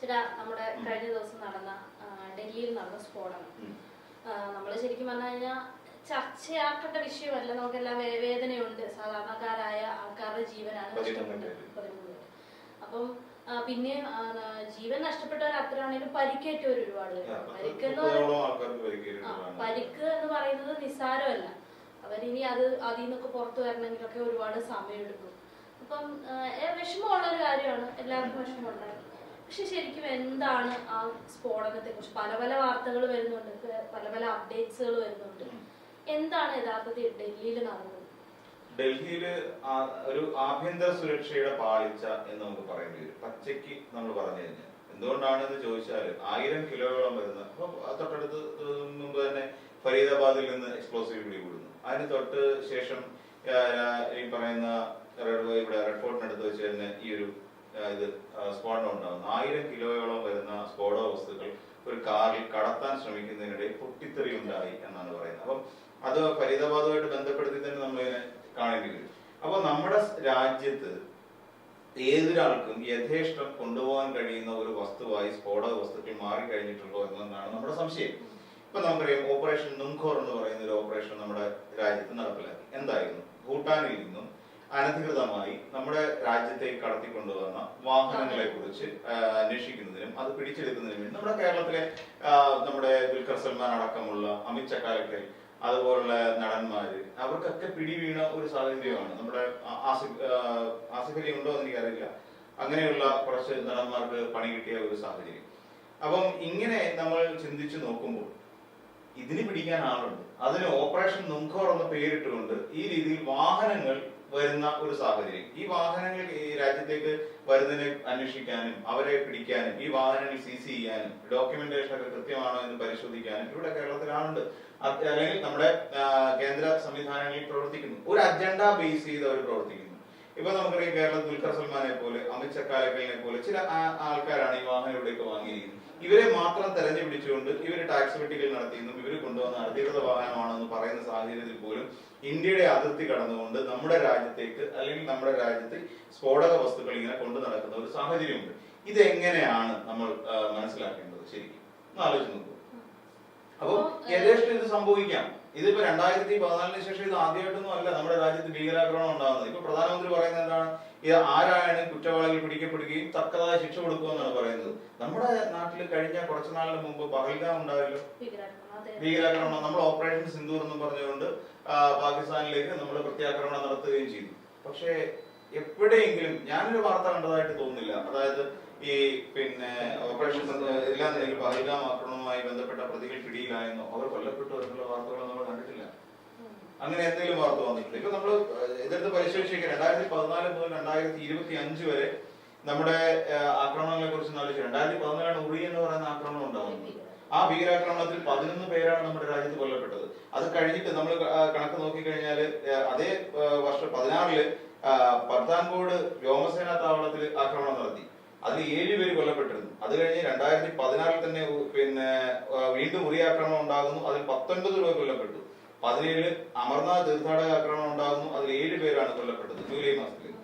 ചേട്ടാ നമ്മുടെ കഴിഞ്ഞ ദിവസം നടന്ന ഡൽഹിയിൽ നടന്ന സ്ഫോടനം. നമ്മൾ ശരിക്കും പറഞ്ഞു കഴിഞ്ഞാൽ ചർച്ചയാക്കേണ്ട വിഷയമല്ല. നമുക്കെല്ലാം വേദനയുണ്ട്. സാധാരണക്കാരായ ആൾക്കാരുടെ ജീവനാണ് നഷ്ടപ്പെട്ടത്. അപ്പം പിന്നെ ജീവൻ നഷ്ടപ്പെട്ടവർ അത്രയാണെങ്കിലും പരിക്കേറ്റവർ ഒരുപാട് പേര്. പരിക്ക് എന്ന് പറയുന്നത് നിസ്സാരമല്ല. അവരിനി അത് അതിൽ നിന്നൊക്കെ പുറത്തു വരണമെങ്കിലൊക്കെ ഒരുപാട് സമയമെടുക്കും. അപ്പം വിഷമമുള്ള ഒരു കാര്യമാണ്. എല്ലാവർക്കും വിഷമമുണ്ടായിരുന്നു പക്ഷെ ശരിക്കും എന്താണ് ആ സ്ഫോടനത്തെ കുറിച്ച് പല പല വാർത്തകൾ വരുന്നുണ്ട്. പല പല അപ്ഡേറ്റ്സുകൾ വരുന്നുണ്ട്. എന്താണ് യഥാർത്ഥത്തിൽ ഡൽഹിയിൽ നടന്നത്? ഡൽഹിയിൽ ഒരു ആഭ്യന്തര സുരക്ഷയുടെ പാളിച്ച എന്ന് നമുക്ക് പറയേണ്ടി വരും പച്ചയ്ക്ക് നമ്മൾ പറഞ്ഞു കഴിഞ്ഞാൽ. എന്തുകൊണ്ടാണെന്ന് ചോദിച്ചാൽ ആയിരം കിലോയോളം വരുന്ന തൊട്ടടുത്ത് മുമ്പ് തന്നെ ഫരീദാബാദിൽ നിന്ന് എക്സ്പ്ലോസീവ് പിടികൂടുന്നു. അതിന് തൊട്ട് ശേഷം ഈ പറയുന്ന ഇവിടെ റെഡ് ഫോർട്ടിനടുത്ത് വെച്ച് തന്നെ ഈ ഒരു ഇത് സ്ഫോടനം ഉണ്ടാകുന്നു ആയിരം കിലോയോളം വരുന്ന സ്ഫോടക വസ്തുക്കൾ ഒരു കാറിൽ കടത്താൻ ശ്രമിക്കുന്നതിനിടെ പൊട്ടിത്തെറി ഉണ്ടായി എന്നാണ് പറയുന്നത്. അപ്പം അത് ഫരീദാബാദുമായിട്ട് ബന്ധപ്പെടുത്തി തന്നെ നമ്മളിതിനെ കാണേണ്ടി വരും. അപ്പൊ നമ്മുടെ രാജ്യത്ത് ഏതൊരാൾക്കും യഥേഷ്ടം കൊണ്ടുപോകാൻ കഴിയുന്ന ഒരു വസ്തുവായി സ്ഫോടക വസ്തുക്കൾ മാറിക്കഴിഞ്ഞിട്ടുള്ളൂ എന്നതാണ് നമ്മുടെ സംശയം. ഇപ്പൊ നമുക്കറിയാം ഓപ്പറേഷൻ നുംഖോർ എന്ന് പറയുന്ന ഒരു ഓപ്പറേഷൻ നമ്മുടെ രാജ്യത്ത് നടപ്പിലാക്കി. എന്തായിരുന്നു? ഭൂട്ടാനിൽ നിന്നും അനധികൃതമായി നമ്മുടെ രാജ്യത്തെ കടത്തിക്കൊണ്ടുവന്ന വാഹനങ്ങളെ കുറിച്ച് അന്വേഷിക്കുന്നതിനും അത് പിടിച്ചെടുക്കുന്നതിനും വേണ്ടി നമ്മുടെ കേരളത്തിലെ നമ്മുടെ ദുൽഖർ സൽമാൻ അടക്കമുള്ള അമിത് ചക്കാലക്കൽ അതുപോലുള്ള നടന്മാര് അവർക്കൊക്കെ പിടി വീണ ഒരു സാഹചര്യമാണ്. നമ്മുടെ ആസിഫ് ഉണ്ടോ എന്ന് എനിക്കറിയില്ല. അങ്ങനെയുള്ള കുറച്ച് നടന്മാർക്ക് പണി കിട്ടിയ ഒരു സാഹചര്യം. അപ്പം ഇങ്ങനെ നമ്മൾ ചിന്തിച്ചു നോക്കുമ്പോൾ ഇതിന് പിടിക്കാൻ ആളുണ്ട്. അതിന് ഓപ്പറേഷൻ നുങ്കോർ എന്ന പേരിട്ടുകൊണ്ട് ഈ രീതിയിൽ വാഹനങ്ങൾ വരുന്ന ഒരു സാഹചര്യം. ഈ വാഹനങ്ങൾ ഈ രാജ്യത്തേക്ക് വരുന്നതിനെ അന്വേഷിക്കാനും അവരെ പിടിക്കാനും ഈ വാഹനങ്ങൾ സീസ് ചെയ്യാനും ഡോക്യുമെന്റേഷൻ ഒക്കെ കൃത്യമാണോ എന്ന് പരിശോധിക്കാനും ഇവിടെ കേരളത്തിലാണുണ്ട്. അല്ലെങ്കിൽ നമ്മുടെ കേന്ദ്ര സംവിധാനങ്ങളിൽ പ്രവർത്തിക്കുന്നു. ഒരു അജണ്ട ബേസ് ചെയ്ത് അവർ പ്രവർത്തിക്കുന്നു. ഇപ്പൊ നമുക്കറിയാം കേരളത്തിൽ ദുൽഖർ സൽമാനെ പോലെ അമിത് ചക്കാലക്കലിനെ പോലെ ചില ആൾക്കാരാണ് ഈ വാഹനം ഇവിടേക്ക് വാങ്ങിയിരിക്കുന്നത്. ഇവരെ മാത്രം തെരഞ്ഞു പിടിച്ചുകൊണ്ട് ഇവർ ടാക്സ് വെട്ടിക്കൽ നടത്തിയെന്നും ഇവർ കൊണ്ടുവന്ന അധികൃത വാഹനമാണെന്ന് പറയുന്ന സാഹചര്യത്തിൽ പോലും ഇന്ത്യയുടെ അതിർത്തി കടന്നുകൊണ്ട് നമ്മുടെ രാജ്യത്തേക്ക് അല്ലെങ്കിൽ നമ്മുടെ രാജ്യത്ത് സ്ഫോടക വസ്തുക്കൾ ഇങ്ങനെ കൊണ്ടു നടക്കുന്ന ഒരു സാഹചര്യമുണ്ട്. ഇതെങ്ങനെയാണ് നമ്മൾ മനസ്സിലാക്കേണ്ടത്? ശരിക്കും ഒന്ന് ആലോചിച്ച് നോക്കൂ. അപ്പൊ യഥേഷ്ടം ഇത് സംഭവിക്കാം. ഇതിപ്പോ രണ്ടായിരത്തി പതിനാലിന് ശേഷം ഇത് ആദ്യമായിട്ടൊന്നും അല്ല നമ്മുടെ രാജ്യത്ത് ഭീകരാക്രമണം ഉണ്ടാകുന്നത്. ഇപ്പൊ പ്രധാനമന്ത്രി പറയുന്നത് എന്താണ്? ഇത് ആരാണ് കുറ്റവാളികൾ പിടിക്കപ്പെടുകയും തക്കതായ ശിക്ഷ കൊടുക്കുമെന്നാണ് പറയുന്നത്. നമ്മുടെ നാട്ടിൽ കഴിഞ്ഞ കുറച്ചു നാളിന് മുമ്പ് പഹൽഗാം ഉണ്ടായല്ലോ? ഭീകരാക്രമണം. നമ്മൾ ഓപ്പറേഷൻ സിന്ദൂർ എന്ന് പറഞ്ഞുകൊണ്ട് പാകിസ്ഥാനിലേക്ക് നമ്മൾ പ്രത്യാക്രമണം നടത്തുകയും ചെയ്തു. പക്ഷേ എവിടെയെങ്കിലും ഞാനൊരു വാർത്ത കണ്ടതായിട്ട് തോന്നുന്നില്ല. അതായത് ഈ പിന്നെ ഓപ്പറേഷൻ എല്ലാം ഈ പഹൽഗാം ആക്രമണവുമായി ബന്ധപ്പെട്ട പ്രതികൾ പിടിയിലായെന്നോ അവർ കൊല്ലപ്പെട്ടു എന്നുള്ള വാർത്തകൾ. അങ്ങനെ എന്തെങ്കിലും വാർത്ത വന്നിട്ടുണ്ട്. ഇപ്പൊ നമ്മൾ ഇതെടുത്ത് പരിശോധിച്ചേക്ക് രണ്ടായിരത്തി പതിനാല് മുതൽ രണ്ടായിരത്തി ഇരുപത്തി അഞ്ച് വരെ നമ്മുടെ ആക്രമണങ്ങളെ കുറിച്ച് ആലോചിച്ചു രണ്ടായിരത്തി പതിനാലാണ് ഉറി എന്ന് പറയുന്ന ആക്രമണം ഉണ്ടാകുന്നത് ആ ഭീകരാക്രമണത്തിൽ പതിനൊന്ന് പേരാണ് നമ്മുടെ രാജ്യത്ത് കൊല്ലപ്പെട്ടത്. അത് കഴിഞ്ഞിട്ട് നമ്മൾ കണക്ക് നോക്കിക്കഴിഞ്ഞാൽ അതേ വർഷം പതിനാറിൽ പർത്താൻകോട് വ്യോമസേനാ താവളത്തിൽ ആക്രമണം നടത്തി. അതിൽ ഏഴ് പേര് കൊല്ലപ്പെട്ടിരുന്നു. അത് കഴിഞ്ഞ് രണ്ടായിരത്തി പതിനാറിൽ തന്നെ പിന്നെ വീണ്ടും ഉറി ആക്രമണം ഉണ്ടാകുന്നു. അതിൽ പത്തൊൻപത് പേർ കൊല്ലപ്പെട്ടു. പതിനേഴ് അമർനാഥ് തീർത്ഥാടക ആക്രമണം ഉണ്ടാകുന്നു. അതിൽ ഏഴ് പേരാണ് കൊല്ലപ്പെട്ടത്. ജൂലൈ മാസത്തിൽ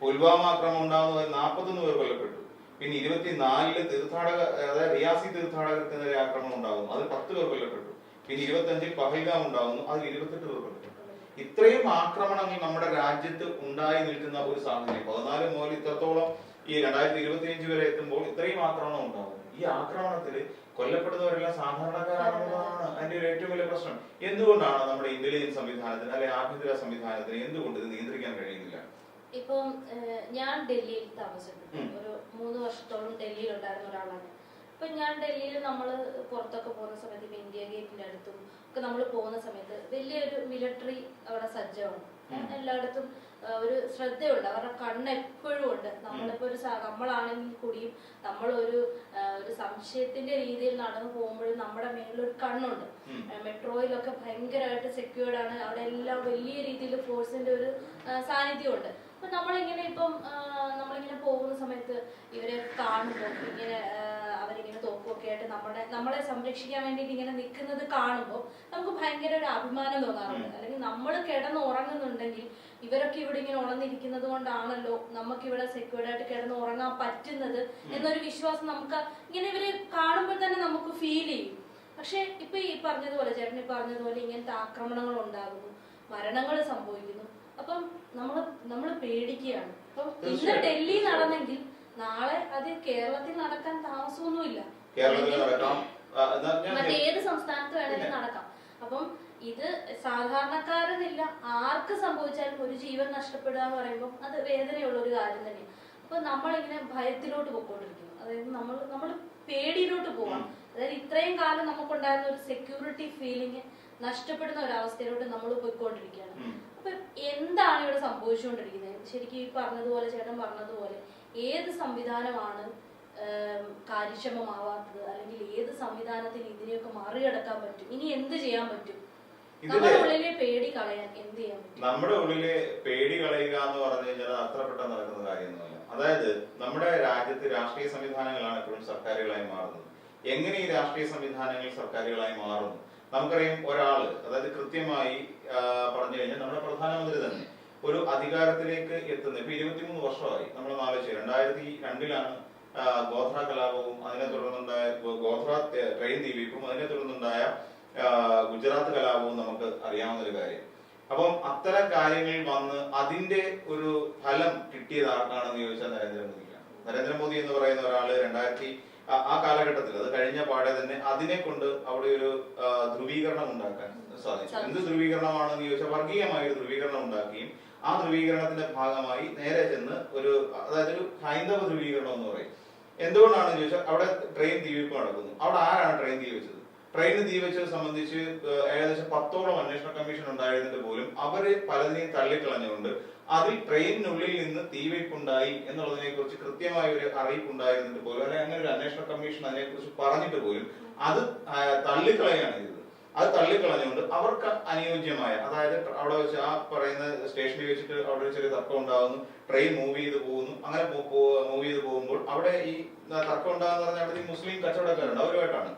പുൽവാമ ആക്രമണം ഉണ്ടാകുന്നു. അതിൽ നാൽപ്പത്തൊന്ന് പേർ കൊല്ലപ്പെട്ടു. പിന്നെ ഇരുപത്തിനാലിൽ തീർത്ഥാടക അതായത് റിയാസി തീർത്ഥാടകർക്കെതിരെ ആക്രമണം ഉണ്ടാകുന്നു. അതിൽ പത്ത് പേർ കൊല്ലപ്പെട്ടു. പിന്നെ ഇരുപത്തഞ്ചിൽ പഹൽഗാം ഉണ്ടാകുന്നു. അതിൽ ഇരുപത്തെട്ട് പേർ കൊല്ലപ്പെട്ടു. ഇത്രയും ആക്രമണങ്ങൾ നമ്മുടെ രാജ്യത്ത് ഉണ്ടായി നിൽക്കുന്ന ഒരു സാഹചര്യം. പതിനാല് മുതൽ ഇത്രത്തോളം ഈ രണ്ടായിരത്തി ഇരുപത്തി അഞ്ച് വരെ എത്തുമ്പോൾ ഇത്രയും ആക്രമണം ഉണ്ടാകും ഈ ആക്രമണത്തിൽ കൊല്ലപ്പെടുന്നവരെല്ലാം സാധാരണക്കാരാണെന്നതാണ് അതിന്റെ ഒരു ഏറ്റവും വലിയ പ്രശ്നം. എന്തുകൊണ്ടാണ് നമ്മുടെ ഇന്റലിജൻസ് സംവിധാനത്തിന് അല്ലെങ്കിൽ ആഭ്യന്തര സംവിധാനത്തിന് എന്തുകൊണ്ട് ഇത് നിയന്ത്രിക്കാൻ കഴിയുന്നില്ല? ഇപ്പം ഞാൻ ഡൽഹിയിൽ താമസിച്ചിട്ടുണ്ട്. ഒരു മൂന്ന് വർഷത്തോളം ഡൽഹിയിൽ ഉണ്ടായിരുന്ന ഒരാളാണ്. ഇപ്പൊ ഞാൻ ഡൽഹിയിൽ നമ്മൾ പുറത്തൊക്കെ പോകുന്ന സമയത്ത് ഇപ്പൊ ഇന്ത്യ ഗേറ്റിന്റെ അടുത്തും ഒക്കെ നമ്മൾ പോകുന്ന സമയത്ത് വലിയൊരു മിലിറ്ററി അവിടെ സജ്ജമാണ്. എല്ലായിടത്തും ഒരു ശ്രദ്ധയുണ്ട്. അവരുടെ കണ്ണ് എപ്പോഴും ഉണ്ട്. നമ്മളിപ്പോ ഒരു നമ്മളാണെങ്കിൽ കൂടിയും നമ്മൾ ഒരു ഒരു സംശയത്തിന്റെ രീതിയിൽ നടന്നു പോകുമ്പോഴും നമ്മുടെ മേളിൽ ഒരു കണ്ണുണ്ട് മെട്രോയിലൊക്കെ ഭയങ്കരമായിട്ട് സെക്യൂർഡ് ആണ്. അവിടെ എല്ലാം വലിയ രീതിയിൽ ഫോഴ്സിന്റെ ഒരു സാന്നിധ്യമുണ്ട്. അപ്പൊ നമ്മളിങ്ങനെ ഇപ്പം നമ്മളിങ്ങനെ പോകുന്ന സമയത്ത് ഇവരെ കാണുമ്പോൾ ഇങ്ങനെ അവരിങ്ങനെ തോക്കുമൊക്കെ ആയിട്ട് നമ്മുടെ നമ്മളെ സംരക്ഷിക്കാൻ വേണ്ടിയിട്ട് ഇങ്ങനെ നിൽക്കുന്നത് കാണുമ്പോൾ നമുക്ക് ഭയങ്കര ഒരു അഭിമാനം തോന്നാറുണ്ട്. അല്ലെങ്കിൽ നമ്മൾ കിടന്ന് ഉറങ്ങുന്നുണ്ടെങ്കിൽ ഇവരൊക്കെ ഇവിടെ ഇങ്ങനെ ഉണർന്നിരിക്കുന്നത് കൊണ്ടാണല്ലോ നമുക്ക് ഇവിടെ സെക്യൂർഡ് ആയിട്ട് കിടന്ന് ഉറങ്ങാൻ പറ്റുന്നത് എന്നൊരു വിശ്വാസം നമുക്ക് ഇങ്ങനെ ഇവർ കാണുമ്പോൾ തന്നെ നമുക്ക് ഫീൽ ചെയ്യും. പക്ഷെ ഇപ്പൊ ഈ പറഞ്ഞതുപോലെ ചേട്ടൻ ഈ പറഞ്ഞതുപോലെ ഇങ്ങനത്തെ ആക്രമണങ്ങൾ ഉണ്ടാകുന്നു മരണങ്ങൾ സംഭവിക്കുന്നു. അപ്പം നമ്മൾ നമ്മൾ പേടിക്കുകയാണ്. ഇപ്പം ഇന്ന് ഡൽഹി നടന്നെങ്കിൽ നാളെ അത് കേരളത്തിൽ നടക്കാൻ താമസമൊന്നുമില്ല. മറ്റേത് സംസ്ഥാനത്ത് വേണമെങ്കിലും നടക്കാം. അപ്പം ഇത് സാധാരണക്കാരെന്നില്ല ആർക്ക് സംഭവിച്ചാലും ഒരു ജീവൻ നഷ്ടപ്പെടുക എന്ന് പറയുമ്പോൾ അത് വേദനയുള്ള ഒരു കാര്യം തന്നെയാണ്. അപ്പൊ നമ്മളിങ്ങനെ ഭയത്തിലോട്ട് പോയിക്കൊണ്ടിരിക്കുന്നു അതായത് നമ്മൾ നമ്മൾ പേടിയിലോട്ട് പോവാം അതായത് ഇത്രയും കാലം നമുക്കുണ്ടായിരുന്ന ഒരു സെക്യൂരിറ്റി ഫീലിംഗ് നഷ്ടപ്പെടുന്ന ഒരവസ്ഥയിലോട്ട് നമ്മൾ പോയിക്കൊണ്ടിരിക്കുകയാണ്. അപ്പൊ സംഭവിച്ചുകൊണ്ടിരിക്കുന്നത്. ശരിക്കും ഈ പറഞ്ഞതുപോലെ ചേട്ടൻ പറഞ്ഞതുപോലെ ഏത് സംവിധാനമാണ് കാര്യക്ഷമമാവാത്തത്? അല്ലെങ്കിൽ ഏത് സംവിധാനത്തിന് ഇതിനെയൊക്കെ മറികടക്കാൻ പറ്റും? ഇനി എന്ത് ചെയ്യാൻ പറ്റും? നമ്മുടെ ഉള്ളിലെ പേടി കളയാൻ എന്ത് ചെയ്യാൻ നമ്മുടെ ഉള്ളിലെ പേടി കളയുക എന്ന് പറഞ്ഞു കഴിഞ്ഞാൽ അത്ര പെട്ടെന്ന് നടക്കുന്ന കാര്യമൊന്നുമല്ല. അതായത് നമ്മുടെ രാജ്യത്ത് രാഷ്ട്രീയ സംവിധാനങ്ങളാണ് എപ്പോഴും സർക്കാരുകളായി മാറുന്നത്. എങ്ങനെ ഈ രാഷ്ട്രീയ സംവിധാനങ്ങൾ സർക്കാരുകളായി മാറുന്നു? നമുക്കറിയാം ഒരാൾ അതായത് കൃത്യമായി പറഞ്ഞു കഴിഞ്ഞാൽ നമ്മുടെ പ്രധാനമന്ത്രി തന്നെ. ഒരു അധികാരത്തിലേക്ക് എത്തുന്നത്. ഇപ്പൊ ഇരുപത്തിമൂന്ന് വർഷമായി നമ്മൾ ആലോചിച്ചു രണ്ടായിരത്തി രണ്ടിലാണ് ഗോത്ര കലാപവും അതിനെ തുടർന്നുണ്ടായ ഗോത്ര ട്രെയിൻ ദീപിപ്പും അതിനെ തുടർന്നുണ്ടായ ഗുജറാത്ത് കലാപവും നമുക്ക് അറിയാവുന്ന ഒരു കാര്യം. അപ്പം അത്തരം കാര്യങ്ങൾ വന്ന് അതിന്റെ ഒരു ഫലം കിട്ടിയത് ആർക്കാണെന്ന് ചോദിച്ചാൽ നരേന്ദ്രമോദിക്കാണ്. നരേന്ദ്രമോദി എന്ന് പറയുന്ന ഒരാൾ രണ്ടായിരത്തി ആ- കാലഘട്ടത്തിൽ അത് കഴിഞ്ഞ പാടെ തന്നെ അതിനെ കൊണ്ട് അവിടെ ഒരു ധ്രുവീകരണം ഉണ്ടാക്കാൻ സാധിച്ചു. എന്ത് ധ്രുവീകരണമാണെന്ന് ചോദിച്ചാൽ വർഗീയമായ ഒരു ധ്രുവീകരണം ഉണ്ടാക്കുകയും ആ ധ്രുവീകരണത്തിന്റെ ഭാഗമായി നേരെ ചെന്ന് ഒരു അതായത് ഒരു ഹൈന്ദവ ധ്രുവീകരണം എന്ന് പറയും. എന്തുകൊണ്ടാണെന്ന് ചോദിച്ചാൽ അവിടെ ട്രെയിൻ തീവെപ്പ് നടക്കുന്നു. അവിടെ ആരാണ് ട്രെയിൻ തീ വെച്ചത് ട്രെയിൻ തീ വെച്ചത് സംബന്ധിച്ച് ഏകദേശം പത്തോളം അന്വേഷണ കമ്മീഷൻ ഉണ്ടായിരുന്നിട്ട് പോലും അവർ പലതിനെയും തള്ളിക്കളഞ്ഞുകൊണ്ട് അതിൽ ട്രെയിനിനുള്ളിൽ നിന്ന് തീവെപ്പുണ്ടായി എന്നുള്ളതിനെ കുറിച്ച് കൃത്യമായ ഒരു അറിയിപ്പ് ഉണ്ടായിരുന്നിട്ട് പോലും അല്ലെങ്കിൽ അങ്ങനെ ഒരു അന്വേഷണ കമ്മീഷൻ അതിനെക്കുറിച്ച് പറഞ്ഞിട്ട് പോലും അത് തള്ളിക്കളയാണ് ചെയ്തത്. അത് തള്ളിക്കളഞ്ഞുകൊണ്ട് അവർക്ക് അനുയോജ്യമായ അതായത് അവിടെ വെച്ച് ആ പറയുന്ന സ്റ്റേഷനിൽ വെച്ചിട്ട് അവിടെ ഒരു ചെറിയ തർക്കം ഉണ്ടാകുന്നു ട്രെയിൻ മൂവ് ചെയ്ത് പോകുന്നു അങ്ങനെ മൂവ് ചെയ്ത് പോകുമ്പോൾ അവിടെ ഈ തർക്കം ഉണ്ടാകുന്ന പറഞ്ഞാൽ അവിടെ ഈ മുസ്ലിം കച്ചവടക്കാരുണ്ട് അവരുമായിട്ടാണ്.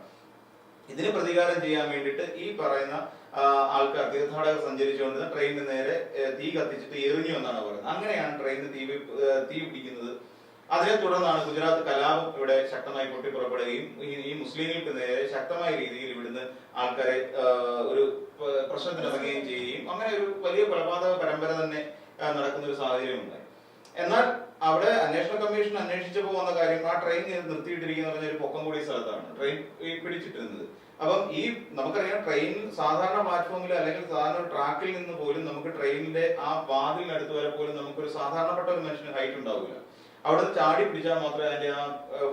ഇതിന് പ്രതികാരം ചെയ്യാൻ വേണ്ടിയിട്ട് ഈ പറയുന്ന ആൾക്കാർ തീർത്ഥാടകർ സഞ്ചരിച്ചുകൊണ്ടിരുന്ന ട്രെയിനിന് നേരെ തീ കത്തിച്ചിട്ട് എറിഞ്ഞു എന്നാണ് പറയുന്നത്. അങ്ങനെയാണ് ട്രെയിനിന് തീ തീ പിടിക്കുന്നത്. അതിനെ തുടർന്നാണ് ഗുജറാത്ത് കലാപം ഇവിടെ ശക്തമായി പൊട്ടിപ്പുറപ്പെടുകയും ഈ മുസ്ലിങ്ങൾക്ക് നേരെ ശക്തമായ രീതിയിൽ ഇവിടുന്ന് ആൾക്കാരെ ഒരു പ്രശ്നത്തിനിറങ്ങുകയും ചെയ്യുകയും അങ്ങനെ ഒരു വലിയ കൊലപാതക പരമ്പര തന്നെ നടക്കുന്ന ഒരു സാഹചര്യം എന്നാൽ അവിടെ അന്വേഷണ കമ്മീഷൻ അന്വേഷിച്ചപ്പോ വന്ന കാര്യം ആ ട്രെയിൻ നിർത്തിയിട്ടിരിക്കുന്ന പറഞ്ഞ ഒരു പൊക്കം കൂടിയ സ്ഥലത്താണ് ട്രെയിൻ പിടിച്ചിട്ടിരുന്നത്. അപ്പം ഈ നമുക്കറിയാം ട്രെയിൻ സാധാരണ പ്ലാറ്റ്ഫോമിൽ അല്ലെങ്കിൽ സാധാരണ ട്രാക്കിൽ നിന്ന് പോലും നമുക്ക് ട്രെയിനിന്റെ ആ വാതിലിനടുത്ത് വരെ പോലും നമുക്കൊരു സാധാരണപ്പെട്ട ഒരു മനുഷ്യന് ഹൈറ്റ് ഉണ്ടാവില്ല. അവിടെ ചാടി പിടിച്ചാൽ മാത്രമേ അതിന്റെ ആ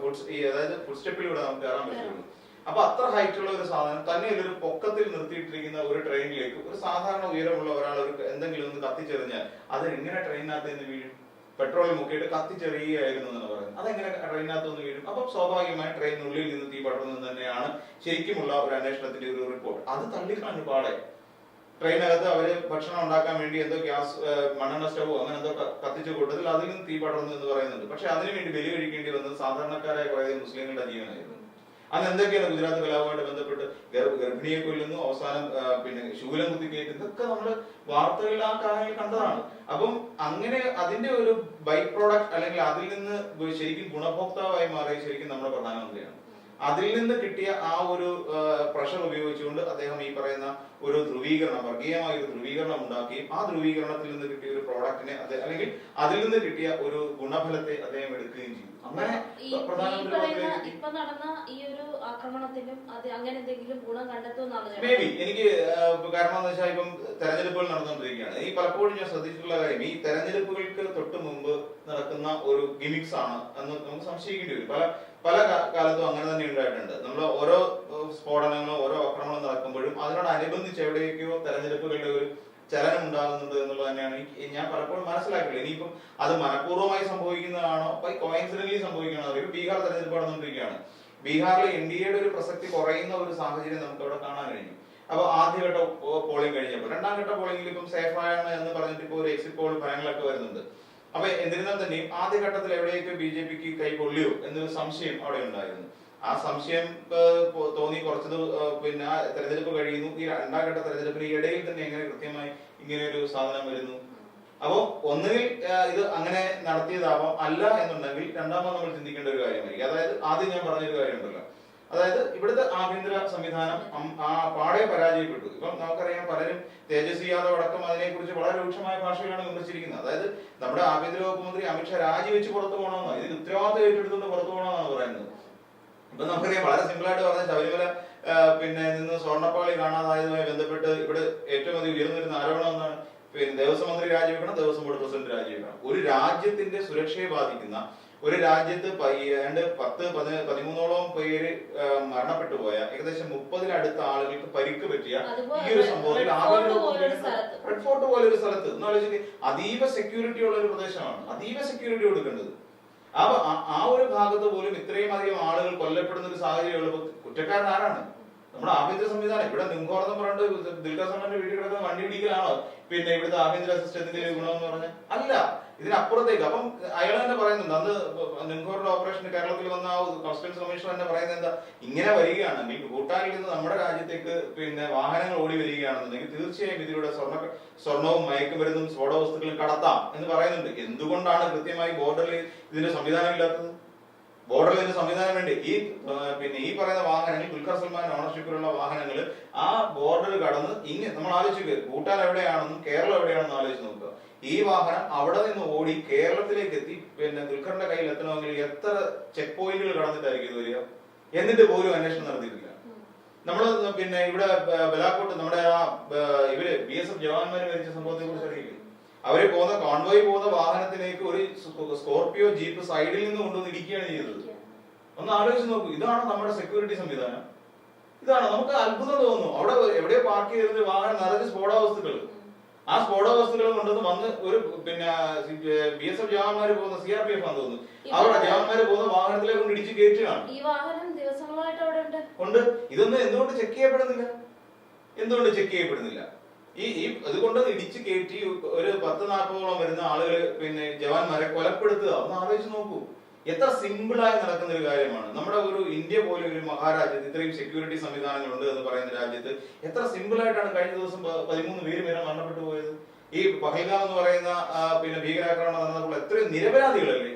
ഫുഡ് അതായത് ഫുഡ് സ്റ്റെപ്പിലൂടെ നമുക്ക് കയറാൻ പറ്റുള്ളൂ. അപ്പൊ അത്ര ഹൈറ്റ് ഉള്ള ഒരു സാധനം തന്നെ ഒരു പൊക്കത്തിൽ നിർത്തിയിട്ടിരിക്കുന്ന ഒരു ട്രെയിനിലേക്ക് ഒരു സാധാരണ ഉയരമുള്ള ഒരാൾ ഒരു എന്തെങ്കിലും ഒന്ന് കത്തിച്ചെറിഞ്ഞാൽ അത് എങ്ങനെ ട്രെയിനിനകത്ത് നിന്ന് വീഴും? പെട്രോൾ മുക്കിയിട്ട് കത്തിച്ചെറിയുകയായിരുന്നു എന്നാണ് പറയുന്നത്. അതെങ്ങനെ ട്രെയിനകത്ത് നിന്ന് വീഴും? അപ്പൊ സ്വാഭാവികമായി ട്രെയിനുള്ളിൽ നിന്ന് തീ പടർന്നത് തന്നെയാണ് ശരിക്കുമുള്ള ഒരു അന്വേഷണത്തിന്റെ ഒരു റിപ്പോർട്ട് അത് തള്ളിക്കളഞ്ഞു പാടെ. ട്രെയിനകത്ത് അവർ ഭക്ഷണം ഉണ്ടാക്കാൻ വേണ്ടി എന്തോ ഗ്യാസ് മണ്ണെണ്ണ സ്റ്റവോ അങ്ങനെ എന്തോ കത്തിച്ചു കൂട്ടത്തിൽ നിന്ന് തീ പടർന്നു എന്ന് പറയുന്നുണ്ട്. പക്ഷെ അതിനുവേണ്ടി ബലി കഴിക്കേണ്ടി വന്നത് സാധാരണക്കാരായ കുറേ മുസ്ലിങ്ങളുടെ ജീവനായിരുന്നു. അന്ന് എന്തൊക്കെയാണ് ഗുജറാത്ത് കലാപവുമായിട്ട് ബന്ധപ്പെട്ട് ഗർഭ- ഗർഭിണിയെ കൊല്ലുന്നു അവസാനം പിന്നെ ശൂലം കുത്തി ഇതൊക്കെ നമ്മൾ വാർത്തകളിൽ ആ കാലങ്ങളിൽ കണ്ടതാണ്. അപ്പം അങ്ങനെ അതിന്റെ ഒരു ബൈ പ്രോഡക്റ്റ് അല്ലെങ്കിൽ അതിൽ നിന്ന് ശരിക്കും ഗുണഭോക്താവായി മാറി ശരിക്കും നമ്മുടെ പ്രധാനമന്ത്രിയാണ്. അതിൽ നിന്ന് കിട്ടിയ ആ ഒരു പ്രഷർ ഉപയോഗിച്ചുകൊണ്ട് അദ്ദേഹം ഈ പറയുന്ന ഒരു ധ്രുവീകരണം വർഗീയമായ ഒരു ധ്രുവീകരണം ഉണ്ടാക്കുകയും ആ ധ്രുവീകരണത്തിൽ നിന്ന് കിട്ടിയ ഒരു പ്രോഡക്റ്റിനെ അല്ലെങ്കിൽ അതിൽ നിന്ന് കിട്ടിയ ഒരു ഗുണഫലത്തെ അദ്ദേഹം എടുക്കുകയും ചെയ്തു. ഇപ്പൊ നടന്ന ഈ ഒരു ആക്രമണത്തിലും അത് അങ്ങനെ എന്തെങ്കിലും ഗുണം കണ്ടെത്തുമെന്നാണ് മേ ബി എനിക്ക് കാരണം എന്ന് വെച്ചാൽ ഇപ്പം തെരഞ്ഞെടുപ്പുകൾ നടന്നുകൊണ്ടിരിക്കുകയാണ്. ഈ പലപ്പോഴും ഞാൻ ശ്രദ്ധിച്ചിട്ടുള്ള കാര്യം ഈ തെരഞ്ഞെടുപ്പുകൾക്ക് തൊട്ട് മുമ്പ് നടക്കുന്ന ഒരു ഗിമിക്സ് ആണ് എന്ന് നമുക്ക് സംശയിക്കേണ്ടി വരും. പല പല കാലത്തും അങ്ങനെ തന്നെ ഉണ്ടായിട്ടുണ്ട്. നമ്മൾ ഓരോ സ്ഫോടനങ്ങളും ഓരോ ആക്രമണങ്ങളും നടക്കുമ്പോഴും അതിനോടനുബന്ധിച്ച് എവിടെയൊക്കെയോ തെരഞ്ഞെടുപ്പുകളുടെ ഒരു ചലനം ഉണ്ടാകുന്നുണ്ട് എന്നുള്ളത് തന്നെയാണ് ഞാൻ പലപ്പോഴും മനസ്സിലാക്കില്ല ഇനിയിപ്പം അത് മനഃപൂർവമായി സംഭവിക്കുന്നതാണോ? കോയിൻസിഡന്റലി സംഭവിക്കണോ അറിയില്ല ബീഹാർ തെരഞ്ഞെടുപ്പ് നടന്നുകൊണ്ടിരിക്കുകയാണ്. ബീഹാറിൽ എൻ ഡി എയുടെ ഒരു പ്രസക്തി കുറയുന്ന ഒരു സാഹചര്യം നമുക്ക് അവിടെ കാണാൻ കഴിഞ്ഞു. അപ്പൊ ആദ്യഘട്ട പോളിംഗ് കഴിഞ്ഞപ്പോൾ. രണ്ടാം ഘട്ട പോളിംഗിൽ ഇപ്പം സേഫ് ആണ് എന്ന് പറഞ്ഞിട്ട് ഇപ്പോൾ ഒരു എക്സിറ്റ് പോൾ ഫലങ്ങളൊക്കെ വരുന്നുണ്ട്. അപ്പൊ എന്നിരുന്നാൽ തന്നെയും ആദ്യഘട്ടത്തിൽ എവിടെയൊക്കെ ബി ജെ പിക്ക് കൈ കൊള്ളിയോ എന്നൊരു സംശയം അവിടെ ഉണ്ടായിരുന്നു. ആ സംശയം തോന്നി കുറച്ചത് പിന്നെ തെരഞ്ഞെടുപ്പ് കഴിയുന്നു. ഈ രണ്ടാം ഘട്ട തെരഞ്ഞെടുപ്പിന് ഇടയിൽ തന്നെ എങ്ങനെ കൃത്യമായി ഇങ്ങനെ ഒരു സാധനം വരുന്നു? അപ്പോ ഒന്നുകിൽ ഇത് അങ്ങനെ നടത്തിയതാവാം അല്ല എന്നുണ്ടെങ്കിൽ രണ്ടാമത് നമ്മൾ ചിന്തിക്കേണ്ട ഒരു കാര്യമായിരിക്കും. അതായത് ആദ്യം ഞാൻ പറഞ്ഞൊരു കാര്യമുണ്ടല്ലോ. അതായത് ഇവിടുത്തെ ആഭ്യന്തര സംവിധാനം ആ പാടെ പരാജയപ്പെട്ടു. ഇപ്പം നമുക്കറിയാം പലരും തേജസ്വി യാദവ് അടക്കം അതിനെക്കുറിച്ച് വളരെ രൂക്ഷമായ ഭാഷയിലാണ് വിമർശിച്ചിരിക്കുന്നത്. അതായത് നമ്മുടെ ആഭ്യന്തര വകുപ്പ് മന്ത്രി അമിത്ഷാ രാജിവെച്ച് പുറത്തു പോകണമെന്നാണ് ഇതിന് ഉത്തരവാദിത്വം ഏറ്റെടുത്തുകൊണ്ട് പുറത്തു പോകണമെന്നാണ് പറയുന്നത്. ഇപ്പൊ നമുക്കറിയാം വളരെ സിമ്പിൾ ആയിട്ട് പറഞ്ഞ ശബരിമല പിന്നെ നിന്ന് സ്വർണപ്പാളി കാണാതായതുമായി ബന്ധപ്പെട്ട് ഇവിടെ ഏറ്റവും അധികം ഉയർന്നു വരുന്ന ആരോപണം എന്താണ്? പിന്നെ ദേവസ്വം മന്ത്രി രാജിവെക്കണം ദേവസ്വം ബോർഡ് പ്രസിഡന്റ് രാജിവെക്കണം. ഒരു രാജ്യത്തിന്റെ സുരക്ഷയെ ബാധിക്കുന്ന ഒരു രാജ്യത്ത് ഏതാണ്ട് പത്ത് പതി- പതിമൂന്നോളം പേര് മരണപ്പെട്ടു പോയ ഏകദേശം മുപ്പതിലടുത്ത ആളുകൾക്ക് പരിക്ക് പറ്റിയ ഈ ഒരു സംഭവത്തിൽ റെഡ് ഫോർട്ട് പോലെ ഒരു സ്ഥലത്ത്. എന്ന് ആലോചിച്ച് അതീവ സെക്യൂരിറ്റി ഉള്ള ഒരു പ്രദേശമാണ്. അതീവ സെക്യൂരിറ്റി കൊടുക്കേണ്ടത്. ആ- ആ ഒരു ഭാഗത്ത് പോലും ഇത്രയും അധികം ആളുകൾ കൊല്ലപ്പെടുന്ന ഒരു സാഹചര്യം കുറ്റക്കാരൻ ആരാണ്? നമ്മുടെ ആഭ്യന്തര സംവിധാനം. ഇവിടെ നിങ്കോറെന്ന് പറഞ്ഞിട്ട് ദുൽഖർ സൽമാന്റെ വീട്ടിൽ കിടക്കുന്ന വണ്ടി പിടിക്കലാണോ പിന്നെ ഇവിടുത്തെ ആഭ്യന്തര സിസ്റ്റത്തിന്റെ ഒരു ഗുണമെന്ന് പറഞ്ഞ അല്ല. ഇതിനപ്പുറത്തേക്ക്. അപ്പം അയാൾ തന്നെ പറയുന്നുണ്ട് അന്ന് നിങ്കോറിന്റെ ഓപ്പറേഷൻ കേരളത്തിൽ വന്ന ആ കസ്റ്റംസ് കമ്മീഷണർ തന്നെ പറയുന്നത് എന്താ ഇങ്ങനെ വരികയാണെങ്കിൽ ഭൂട്ടാനിൽ നിന്ന് നമ്മുടെ രാജ്യത്തേക്ക് പിന്നെ വാഹനങ്ങൾ ഓടി വരികയാണെന്നുണ്ടെങ്കിൽ തീർച്ചയായും ഇതിലൂടെ സ്വർണ സ്വർണവും മയക്കുമരുന്നും സ്ഫോട വസ്തുക്കളും കടത്താം എന്ന് പറയുന്നുണ്ട്. എന്തുകൊണ്ടാണ് കൃത്യമായി ബോർഡറിൽ ഇതിന്റെ സംവിധാനം ഇല്ലാത്തത്? ബോർഡറിൽ ഇതിന് സംവിധാനം വേണ്ടി. ഈ പിന്നെ ഈ പറയുന്ന വാഹനങ്ങൾ ദുൽഖർ സൽമാൻ ഓണർഷിപ്പിലുള്ള വാഹനങ്ങൾ ആ ബോർഡർ കടന്ന് ഇങ്ങനെ നമ്മൾ ആലോചിക്കുക ഭൂട്ടാൻ എവിടെയാണെന്നും കേരളം എവിടെയാണെന്നും ആലോചിച്ച് നോക്കുക ഈ വാഹനം അവിടെ നിന്ന് ഓടി കേരളത്തിലേക്ക് എത്തി പിന്നെ ദുൽഖറിന്റെ കയ്യിൽ എത്തണമെങ്കിൽ എത്ര ചെക്ക് പോയിന്റുകൾ കടന്നിട്ടായിരിക്കും വരിക? എന്നിട്ട് പോലും അന്വേഷണം നടത്തിയിട്ടില്ല. നമ്മൾ പിന്നെ ഇവിടെ ബലാക്കോട്ട് നമ്മുടെ ആ ഇവർ ബി എസ് എഫ് ജവാന്മാര് മരിച്ച സംഭവത്തെ കുറിച്ച് അറിയില്ലേ? അവർ പോകുന്ന കോൺവോയ് പോകുന്ന വാഹനത്തിലേക്ക് ഒരു സ്കോർപിയോ ജീപ്പ് സൈഡിൽ നിന്ന് കൊണ്ടുവന്ന് ഇടിക്കുകയാണ് ചെയ്തത്. ഒന്ന് ആലോചിച്ച് നോക്കൂ. ഇതാണ് നമ്മുടെ സെക്യൂരിറ്റി സംവിധാനം. ഇതാണ്. നമുക്ക് അത്ഭുതം തോന്നുന്നു. അവിടെ എവിടെ പാർക്ക് ചെയ്തിട്ട് വാഹനം നിറച്ച് സ്ഫോട വസ്തുക്കൾ ആ സ്ഫോടാവസ്തുക്കൾ കൊണ്ടുവന്ന് വന്ന് ഒരു പിന്നെ ബി എസ് എഫ് ജവാന്മാര് പോകുന്ന സി ആർ പി എഫ് ആണെന്ന് തോന്നുന്നു. അവിടെ ജവാന്മാര് പോകുന്ന വാഹനത്തിലേക്ക് കൊണ്ട് ഇടിച്ച് കയറ്റുകയാണ്. ഉണ്ട്. ഇതൊന്നും എന്തുകൊണ്ട് ചെക്ക് ചെയ്യപ്പെടുന്നില്ല? എന്തുകൊണ്ട് ചെക്ക് ചെയ്യപ്പെടുന്നില്ല? ഈ ഈ അതുകൊണ്ട് ഇടിച്ച് കയറ്റി ഒരു പത്ത് നാൽപ്പതോളം വരുന്ന ആളുകൾ പിന്നെ ജവാന്മാരെ കൊലപ്പെടുത്തുക. ഒന്ന് ആലോചിച്ച് നോക്കൂ. എത്ര സിമ്പിളായി നടക്കുന്ന ഒരു കാര്യമാണ്. നമ്മുടെ ഒരു ഇന്ത്യ പോലെ ഒരു മഹാരാജ്യത്ത് ഇത്രയും സെക്യൂരിറ്റി സംവിധാനങ്ങളുണ്ട് എന്ന് പറയുന്ന രാജ്യത്ത് എത്ര സിമ്പിളായിട്ടാണ് കഴിഞ്ഞ ദിവസം പതിമൂന്ന് പേര് വരെ മരണപ്പെട്ടു പോയത്? ഈ പഹൽഗാം എന്ന് പറയുന്ന പിന്നെ ഭീകരാക്രമണം നടന്നപ്പോൾ എത്രയും നിരപരാധികളല്ലേ?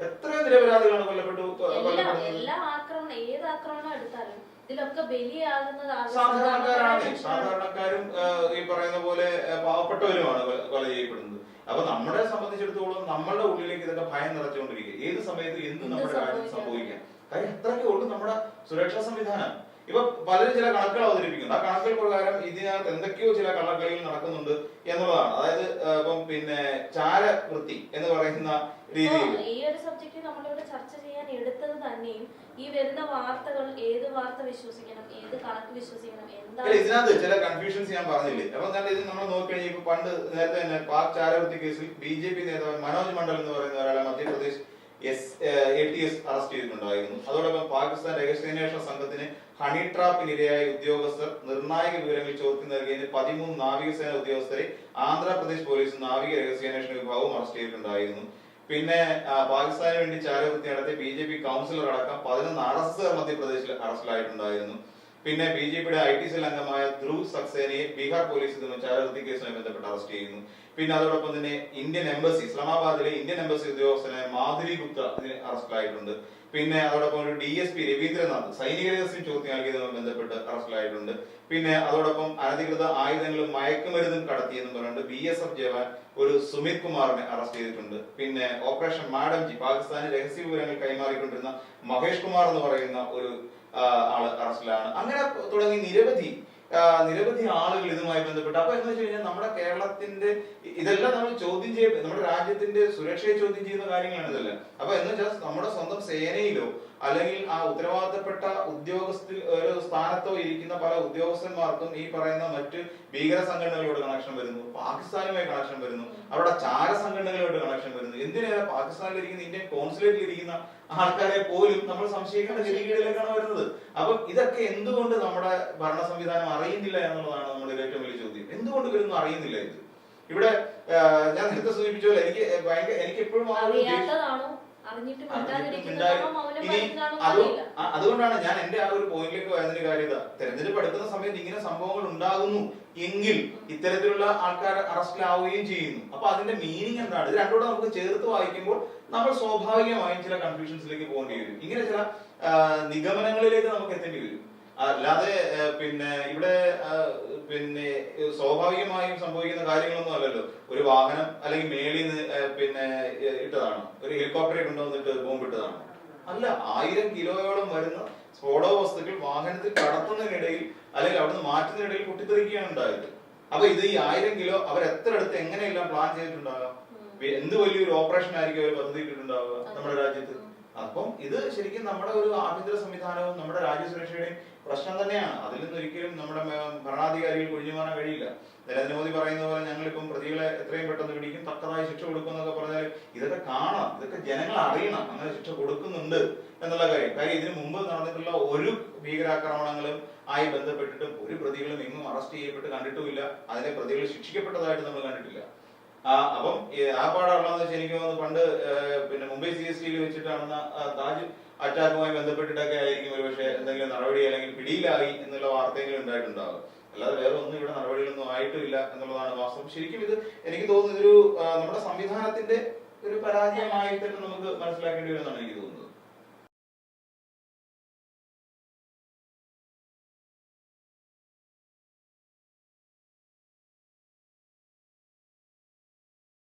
എത്രയും നിരപരാധികളാണ് കൊല്ലപ്പെട്ടു എല്ലാ എല്ലാ ആക്രമണം ഏത് ആക്രമണം എടുത്താലും ഇതിലൊക്കെ ബലിയാകുന്നത് ആകെ സാധാരണക്കാരാണ്. സാധാരണക്കാരും ഈ പറയുന്ന പോലെ പാവപ്പെട്ടവരുമാണ് കൊല ചെയ്യപ്പെടുന്നത്. അപ്പൊ നമ്മളെ സംബന്ധിച്ചിടത്തോളം നമ്മളുടെ ഉള്ളിലേക്ക് ഇതൊക്കെ ഭയം നിറച്ചുകൊണ്ടിരിക്കുക. ഏത് സമയത്ത് എന്ത് നമ്മുടെ കാര്യം സംഭവിക്കാം? സംഭവിക്കാം. കാര്യം അത്രയ്ക്കേ ഉള്ളൂ നമ്മുടെ സുരക്ഷാ സംവിധാനം. ഇപ്പൊ പലരും ചില കണക്കുകൾ അവതരിപ്പിക്കുന്നുണ്ട്. ആ കണക്കുകൾ പ്രകാരം ഇതിനകത്ത് എന്തൊക്കെയോ ചില കള്ളക്കളികൾ നടക്കുന്നുണ്ട് എന്നുള്ളതാണ്. അതായത് ഇപ്പം പിന്നെ ചാരവൃത്തി എന്ന് പറയുന്ന രീതിയിൽ. ഈ ഒരു സബ്ജക്ട് നമ്മളിവിടെ ചർച്ച ചെയ്യാൻ എടുത്തത് തന്നെയും ഈ വരുന്ന വാർത്തകൾ ഏത് വാർത്ത വിശ്വസിക്കണം ഏത് കണക്ക് വിശ്വസിക്കണം എന്താ ഇതിനകത്ത് ചില കൺഫ്യൂഷൻസ് ഞാൻ പറഞ്ഞില്ലേ? അപ്പൊ തന്നെ ഇത് നമ്മൾ നോക്കിക്കഴിഞ്ഞാൽ ഇപ്പൊ പണ്ട് നേരത്തെ തന്നെ പാക് ചാരവൃത്തി കേസിൽ ബി ജെ പി നേതാവ് മനോജ് മണ്ഡൽ എന്ന് പറയുന്ന ഒരാളെ മധ്യപ്രദേശ് എസ് അറസ്റ്റ് ചെയ്തിട്ടുണ്ടായിരുന്നു. അതോടൊപ്പം പാകിസ്ഥാൻ രഹസ്യാന്വേഷണ സംഘത്തിന് ഹണി ട്രാപ്പിനിരയായ ഉദ്യോഗസ്ഥർ നിർണായക വിവരങ്ങൾ ചോർത്തി നൽകിയതിന് പതിമൂന്ന് നാവികസേന ഉദ്യോഗസ്ഥരെ ആന്ധ്രാപ്രദേശ് പോലീസ് നാവിക രഹസ്യാന്വേഷണ വിഭാഗവും അറസ്റ്റ് ചെയ്തിട്ടുണ്ടായിരുന്നു. പിന്നെ പാകിസ്ഥാന് വേണ്ടി ചാരവൃത്തി നടത്തിയ ബി ജെ പി കൗൺസിലർ അടക്കം പതിനൊന്ന് എസ് മധ്യപ്രദേശിൽ അറസ്റ്റിലായിട്ടുണ്ടായിരുന്നു പിന്നെ ബി ജെ പിയുടെ ഐ ടി സെൽ അംഗമായ ധ്രുവ് സക്സേനയെ ബീഹാർ പോലീസ് ഇന്ന് ചാരവൃത്തി കേസുമായി ബന്ധപ്പെട്ട് അറസ്റ്റ് ചെയ്യുന്നു. പിന്നെ അതോടൊപ്പം തന്നെ ഇന്ത്യൻ എംബസി ഇസ്ലാമാബാദിലെ ഇന്ത്യൻ എംബസി ഉദ്യോഗസ്ഥനായ മാധുരി ഗുപ്ത അറസ്റ്റിലായിട്ടുണ്ട്. പിന്നെ അതോടൊപ്പം ഒരു ഡി എസ് പി രവീന്ദ്രനാഥ് സൈനിക രഹസ്യം ചോദ്യം നൽകിയതുമായി ബന്ധപ്പെട്ട് അറസ്റ്റിലായിട്ടുണ്ട്. പിന്നെ അതോടൊപ്പം അനധികൃത ആയുധങ്ങളും മയക്കുമരുന്നും കടത്തിയെന്ന് പറഞ്ഞിട്ട് ബി എസ് എഫ് ജവാൻ ഒരു സുമിത് കുമാറിനെ അറസ്റ്റ് ചെയ്തിട്ടുണ്ട്. പിന്നെ ഓപ്പറേഷൻ മാഡം ജി പാകിസ്ഥാന് രഹസ്യ വിവരങ്ങൾ കൈമാറിക്കൊണ്ടിരുന്ന മഹേഷ് കുമാർ എന്ന് പറയുന്ന ഒരു ആൾ അറസ്റ്റിലാണ്. അങ്ങനെ തുടങ്ങി നിരവധി നിരവധി ആളുകൾ ഇതുമായി ബന്ധപ്പെട്ട്. അപ്പൊ എന്ന് വെച്ച് കഴിഞ്ഞാൽ നമ്മുടെ കേരളത്തിന്റെ ഇതെല്ലാം നമ്മൾ ചോദ്യം ചെയ്യ നമ്മുടെ രാജ്യത്തിന്റെ സുരക്ഷയെ ചോദ്യം ചെയ്യുന്ന കാര്യങ്ങളാണ് ഇതെല്ലാം. അപ്പൊ എന്ന് വെച്ചാൽ നമ്മുടെ സ്വന്തം സേനയിലോ അല്ലെങ്കിൽ ആ ഉത്തരവാദിത്തപ്പെട്ട ഉദ്യോഗസ്ഥ ഒരു സ്ഥാനത്തോ ഇരിക്കുന്ന പല ഉദ്യോഗസ്ഥന്മാർക്കും ഈ പറയുന്ന മറ്റ് ഭീകര സംഘടനകളോട് കണക്ഷൻ വരുന്നു. പാകിസ്ഥാനുമായി കണക്ഷൻ വരുന്നു. അവരുടെ ചാര സംഘടനകളോട് കണക്ഷൻ വരുന്നു. എന്തിനാ പാകിസ്ഥാനിൽ ഇരിക്കുന്ന ഇന്ത്യൻ കോൺസുലേറ്റിൽ ഇരിക്കുന്ന ആൾക്കാരെ പോലും നമ്മൾ സംശയിക്കേണ്ട ഗതികേടിലേക്കാണ് വരുന്നത്. അപ്പൊ ഇതൊക്കെ എന്തുകൊണ്ട് നമ്മുടെ ഭരണ സംവിധാനം അറിയുന്നില്ല എന്നുള്ളതാണ് നമ്മുടെ ഏറ്റവും വലിയ ചോദ്യം. എന്തുകൊണ്ട് ഇവരൊന്നും അറിയുന്നില്ല ഇത്? ഇവിടെ ഞാൻ നേരത്തെ സൂചിപ്പിച്ച പോലെ എനിക്ക് ഭയങ്കര എനിക്ക് എപ്പോഴും അതുകൊണ്ടാണ് ഞാൻ എന്റെ ആ ഒരു പോയിന്റിലേക്ക് വരുന്നൊരു കാര്യം ഇതാ. തെരഞ്ഞെടുപ്പ് എടുക്കുന്ന സമയത്ത് ഇങ്ങനെ സംഭവങ്ങൾ ഉണ്ടാകുന്നു എങ്കിൽ ഇത്തരത്തിലുള്ള ആൾക്കാർ അറസ്റ്റിലാവുകയും ചെയ്യുന്നു. അപ്പൊ അതിന്റെ മീനിങ് എന്താണ്? ഇത് രണ്ടുകൂടെ നമുക്ക് ചേർത്ത് വായിക്കുമ്പോൾ നമ്മൾ സ്വാഭാവികമായും ചില കൺഫ്യൂഷൻസിലേക്ക് പോകേണ്ടി വരും. ഇങ്ങനെ ചില നിഗമനങ്ങളിലേക്ക് നമുക്ക് എത്തേണ്ടി വരും. അല്ലാതെ പിന്നെ ഇവിടെ പിന്നെ സ്വാഭാവികമായും സംഭവിക്കുന്ന കാര്യങ്ങളൊന്നും അല്ലല്ലോ. ഒരു വാഹനം അല്ലെങ്കിൽ മേളിൽ നിന്ന് പിന്നെ ഇട്ടതാണോ? ഒരു ഹെലികോപ്റ്ററെ കൊണ്ടുവന്നിട്ട് ബോംബ് ഇട്ടതാണ്? അല്ല ആയിരം കിലോയോളം വരുന്ന സ്ഫോടക വസ്തുക്കൾ വാഹനത്തിൽ കടത്തുന്നതിനിടയിൽ അല്ലെങ്കിൽ അവിടുന്ന് മാറ്റുന്നതിനിടയിൽ പൊട്ടിത്തെറിക്കുകയാണ് ഉണ്ടായത്. അപ്പൊ ഇത് ഈ ആയിരം കിലോ അവർ എത്ര അടുത്ത് എങ്ങനെയെല്ലാം പ്ലാൻ ചെയ്തിട്ടുണ്ടാകാം. എന്ത് വലിയൊരു ഓപ്പറേഷൻ ആയിരിക്കും അവർ പദ്ധതിയിട്ടിട്ടുണ്ടാവുക നമ്മുടെ രാജ്യത്ത്. അപ്പം ഇത് ശരിക്കും നമ്മുടെ ഒരു ആഭ്യന്തര സംവിധാനവും നമ്മുടെ രാജ്യസുരക്ഷയുടെയും പ്രശ്നം തന്നെയാണ്. അതിൽ നിന്ന് ഒരിക്കലും നമ്മുടെ ഭരണാധികാരികൾ ഒഴിഞ്ഞു മാറാൻ കഴിയില്ല. നരേന്ദ്രമോദി പറയുന്ന പോലെ ഞങ്ങളിപ്പം പ്രതികളെ എത്രയും പെട്ടെന്ന് പിടിക്കും തക്കതായ ശിക്ഷ കൊടുക്കും എന്നൊക്കെ പറഞ്ഞാൽ ഇതൊക്കെ കാണാം ഇതൊക്കെ ജനങ്ങൾ അറിയണം അങ്ങനെ ശിക്ഷ കൊടുക്കുന്നുണ്ട് എന്നുള്ള കാര്യം. കാര്യം ഇതിനു മുമ്പ് നടന്നിട്ടുള്ള ഒരു ഭീകരാക്രമണങ്ങളും ആയി ബന്ധപ്പെട്ടിട്ടും ഒരു പ്രതികളും എങ്ങും അറസ്റ്റ് ചെയ്യപ്പെട്ട് കണ്ടിട്ടുമില്ല. അതിനെ പ്രതികൾ ശിക്ഷിക്കപ്പെട്ടതായിട്ട് നമ്മൾ കണ്ടിട്ടില്ല. ആ, അപ്പം ആ പാടാണെന്ന് തോന്നുന്നു പണ്ട് പിന്നെ മുംബൈ സി എസ് ടിയിൽ വെച്ചിട്ടാണെന്ന താജ് അറ്റാക്കുമായി ബന്ധപ്പെട്ടിട്ടൊക്കെ ആയിരിക്കും ഒരു പക്ഷേ എന്തെങ്കിലും നടപടി അല്ലെങ്കിൽ പിടിയിലായി എന്നുള്ള വാർത്തയെങ്കിലും ഉണ്ടായിട്ടുണ്ടാവും അല്ലാതെ വേറെ ഒന്നും ഇവിടെ നടപടികളൊന്നും ആയിട്ടില്ല എന്നുള്ളതാണ് വാസ്തവം. ശരിക്കും ഇത് എനിക്ക് തോന്നുന്നു ഇതൊരു നമ്മുടെ സംവിധാനത്തിന്റെ ഒരു പരാജയമായിട്ട് നമുക്ക് മനസ്സിലാക്കേണ്ടി വരുമെന്നാണ് എനിക്ക് തോന്നുന്നത്.